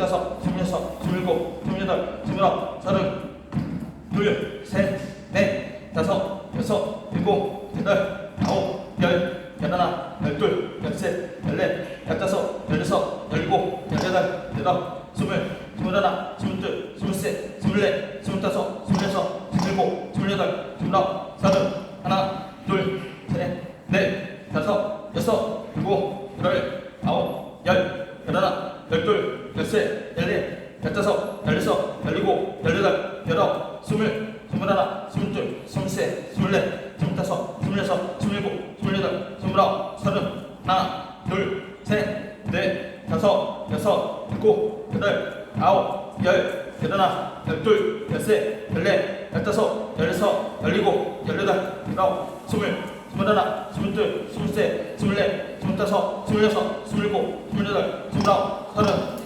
스물다섯, 스물여섯, 스물일곱, 스물여덟, 스물아홉, 서른, 하나, 둘, 셋, 넷, 다섯, 여섯, 일곱, 여덟, 아홉, 열, 열하나, 열셋, 열넷, 열다섯, 열여섯, 열일곱, 열여덟, 열아홉, 스물, 스물하나, 스물둘, 스물셋, 스물넷, 스물다섯, 스물여섯, 스물일곱, 스물여덟, 스물아홉, 서른, 하나, 둘, 셋, 넷, 다섯, 여섯, 일곱, 여덟, 아홉, 열, 열하나, 열둘, 열셋, 열넷, 열다섯, 열여섯, 열일곱, 열여덟, 열아홉, 스물, 스물하나, 스물둘, 스물셋, 스물넷, 스물다섯, 스물여섯, 스물일곱, 스물여덟, 스물아홉, 서른,